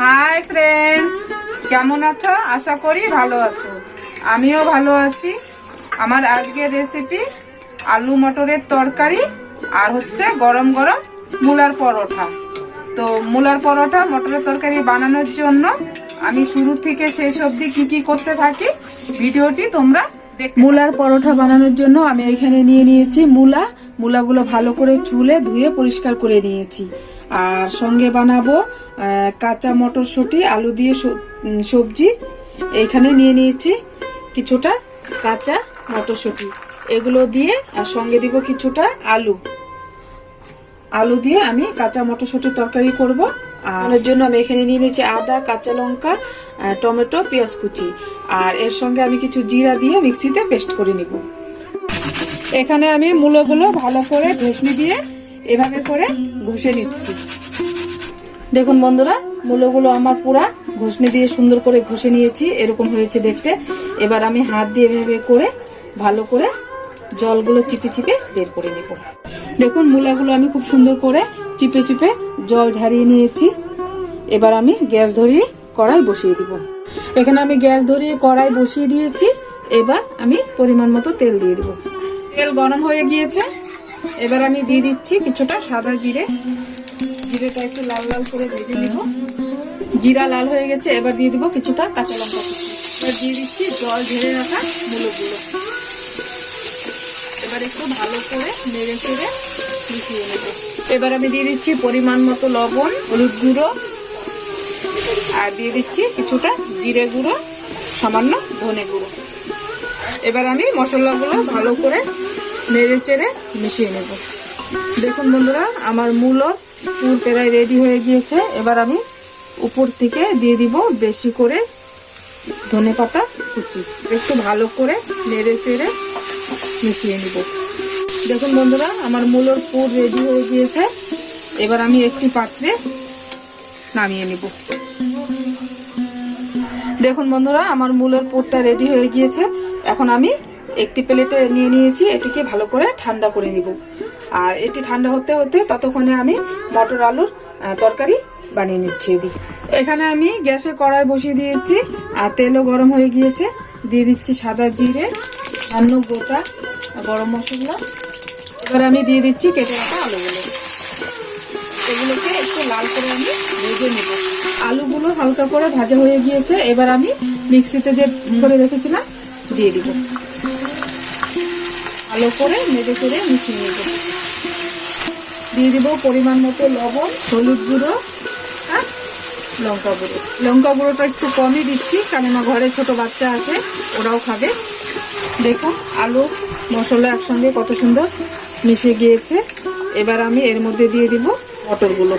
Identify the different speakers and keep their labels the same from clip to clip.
Speaker 1: Hi friends কেমন আছো? আশা করি ভালো আছো। আমিও ভালো আছি। আমার আজকের রেসিপি আলু মটরের তরকারি আর হচ্ছে গরম গরম মূলার পরোটা। তো মূলার পরোটা মটরের তরকারি বানানোর জন্য আমি শুরু থেকে শেষ অবধি কি কি করতে থাকি ভিডিওটি তোমরা মূলার পরোটা বানানোর জন্য আমি এখানে নিয়ে নিয়েছি মূলা। মূলাগুলো ভালো করে চুলে ধুয়ে পরিষ্কার করে নিয়েছি। আর সঙ্গে বানাবো কাঁচা মটরশুঁটি, আলু দিয়ে সবজি। এইখানে নিয়ে নিয়েছি কিছুটা কাঁচা মটরশুঁটি। এগুলো দিয়ে আর সঙ্গে দিব কিছুটা আলু। আলু দিয়ে আমি কাঁচা মটরশুঁটির তরকারি করব। আর জন্য আমি এখানে নিয়ে নিয়েছি আদা, কাঁচা লঙ্কা টমেটো, পেঁয়াজ কুচি। আর এর সঙ্গে আমি কিছু জিরা দিয়ে মিক্সিতে পেস্ট করে নিব। এখানে আমি মূলগুলো ভালো করে ঘষনি দিয়ে এভাবে করে ঘষে নিচ্ছি। দেখুন বন্ধুরা, মূলগুলো আমার পুরা ঘষনি দিয়ে সুন্দর করে ঘষে নিয়েছি, এরকম হয়েছে দেখতে। এবার আমি হাত দিয়ে এভাবে করে ভালো করে জলগুলো চিপে চিপে বের করে নেব। দেখুন, মূলাগুলো আমি খুব সুন্দর করে চিপে চিপে জল ঝারিয়ে নিয়েছি। এবার আমি গ্যাস ধরিয়ে কড়াই বসিয়ে দিব। এখানে আমি গ্যাস ধরিয়ে কড়াই বসিয়ে দিয়েছি। এবার আমি পরিমাণ মতো তেল দিয়ে দিব। তেল গরম হয়ে গিয়েছে। এবার আমি দিয়ে দিচ্ছি কিছুটা সাদা জিরে। জিরেটা একটু লাল লাল করে ভেজে নিব। জিরা লাল হয়ে গেছে, এবার দিয়ে দিব কিছুটা কাঁচা লঙ্কা এবার দিয়ে দিচ্ছি জল ঝেড়ে রাখা মূলগুলো এবার একটু ভালো করে নেড়ে চেড়ে মিশিয়ে নেব। এবার আমি দিয়ে দিচ্ছি পরিমাণ মতো লবণ, হলুদ গুঁড়ো, আর দিয়ে দিচ্ছি কিছুটা জিরে গুঁড়ো, সামান্য ধনে গুঁড়ো। এবার আমি মশলাগুলো ভালো করে নেড়ে চেড়ে মিশিয়ে নেব। দেখুন বন্ধুরা, আমার মূলো পুর প্রায় রেডি হয়ে গিয়েছে। এবার আমি উপর থেকে দিয়ে দিব বেশি করে ধনে পাতা, কুচি। একটু ভালো করে নেড়ে চেড়ে মিশিয়ে নিব। দেখুন বন্ধুরা, আমার মূলোর পুর রেডি হয়ে গিয়েছে। এবার আমি একটি পাত্রে নামিয়ে নিব। দেখুন বন্ধুরা, আমার মূলের পুরটা রেডি হয়ে গিয়েছে। এখন আমি একটি প্লেটে নিয়ে নিয়েছি, এটিকে ভালো করে ঠান্ডা করে নিব। আর এটি ঠান্ডা হতে হতে ততক্ষণে আমি মটর আলুর তরকারি বানিয়ে নিচ্ছি এদিকে। এখানে আমি গ্যাসে কড়াই বসিয়ে দিয়েছি, আর তেলও গরম হয়ে গিয়েছে। দিয়ে দিচ্ছি সাদা জিরে, সামান্য গোটা গরম মশলা। এবার আমি দিয়ে দিচ্ছি কেটে রাখা আলুগুলো। এগুলোকে একটু লাল করে আমি ভেজে নেব। আলুগুলো হালকা করে ভাজা হয়ে গিয়েছে, এবার আমি মিক্সিতে যে করে রেখেছিলাম, দিয়ে দিব। ভালো করে নেড়ে করে মিশিয়ে নেব। দিয়ে দেবো পরিমাণ মতো লবণ, হলুদ গুঁড়ো আর লঙ্কা গুঁড়ো। লঙ্কা গুঁড়োটা একটু কমই দিচ্ছি, কেননা ঘরে ছোট বাচ্চা আছে, ওরাও খাবে। দেখুন, আলু, মশলা একসঙ্গে কত সুন্দর মিশে গিয়েছে। এবার আমি এর মধ্যে দিয়ে দিব মটরগুলো।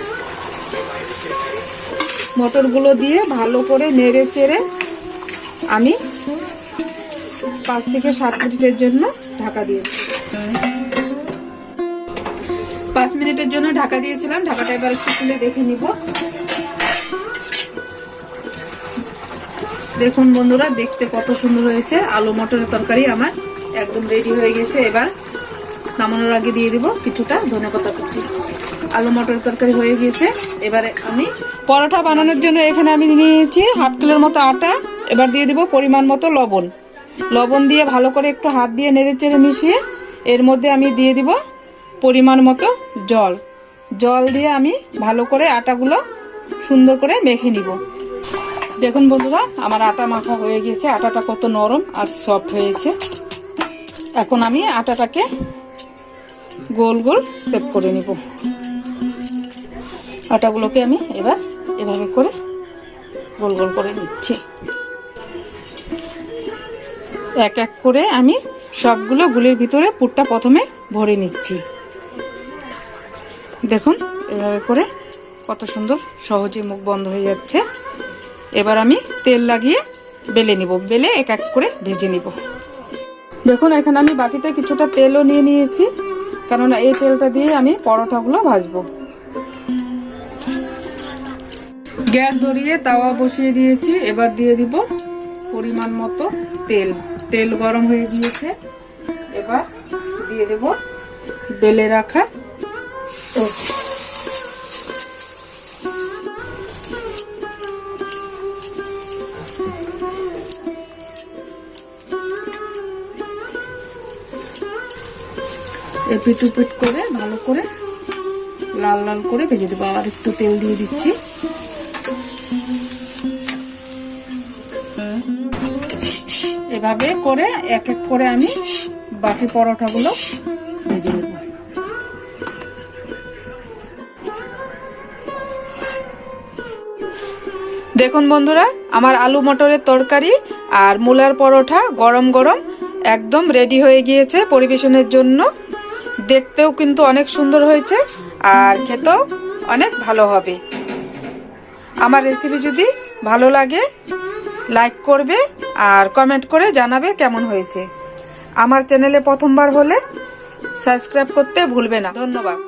Speaker 1: মটরগুলো দিয়ে ভালো করে নেড়ে চেড়ে আমি পাঁচ থেকে সাত মিনিটের জন্য ঢাকা দিয়ে পাঁচ মিনিটের জন্য ঢাকা দিয়েছিলাম। ঢাকাটা এবার একটু তুলে দেখে নিব। দেখুন বন্ধুরা, দেখতে কত সুন্দর হয়েছে। আলু মটরের তরকারি আমার একদম রেডি হয়ে গেছে। এবার নামানোর আগে দিয়ে দিব কিছুটা ধনে পাতা কুচি। আলু মটরের তরকারি হয়ে গিয়েছে। এবারে আমি পরোটা বানানোর জন্য এখানে আমি নিয়েছি হাফ কিলোর মতো আটা। এবার দিয়ে দিব পরিমাণ মতো লবণ। লবণ দিয়ে ভালো করে একটু হাত দিয়ে নেড়ে চেড়ে মিশিয়ে এর মধ্যে আমি দিয়ে দিব পরিমাণ মতো জল। জল দিয়ে আমি ভালো করে আটাগুলো সুন্দর করে মেখে নিব। দেখুন বন্ধুরা, আমার আটা মাখা হয়ে গেছে আটাটা কত নরম আর সফট হয়েছে। এখন আমি আটাটাকে গোল গোল সেভ করে নিব। আটাগুলোকে আমি এবার এভাবে করে গোল গোল করে নিচ্ছি। এক এক করে আমি সবগুলো গুলির ভিতরে পুরটা প্রথমে ভরে নিচ্ছি। দেখুন, এভাবে করে কত সুন্দর সহজে মুখ বন্ধ হয়ে যাচ্ছে। এবার আমি তেল লাগিয়ে বেলে নিব, বেলে এক এক করে ভেজে নিব। দেখুন, এখানে আমি বাটিতে কিছুটা তেলও নিয়ে নিয়েছি, কেননা এই তেলটা দিয়ে আমি পরোটাগুলো ভাজবো। গ্যাস ধরিয়ে তাওয়া বসিয়ে দিয়েছি, এবার দিয়ে দিব পরিমাণ মতো তেল। তেল গরম হয়ে গিয়েছে। এবার দিয়ে দেব বেলে রাখা এপিট উপিট করে ভালো করে লাল লাল করে ভেজে দেবো। আর একটু তেল দিয়ে দিচ্ছি। এভাবে করে এক এক করে আমি বাকি পরোটাগুলো ভেজে নেব। দেখুন বন্ধুরা, আমার আলু মটরের তরকারি আর মূলার পরোটা গরম গরম একদম রেডি হয়ে গিয়েছে পরিবেশনের জন্য। দেখতেও কিন্তু অনেক সুন্দর হয়েছে আর খেতেও অনেক ভালো হবে। আমার রেসিপি যদি ভালো লাগে লাইক করবে আর কমেন্ট করে জানাবে কেমন হয়েছে। আমার চ্যানেলে প্রথমবার হলে সাবস্ক্রাইব করতে ভুলবে না। ধন্যবাদ।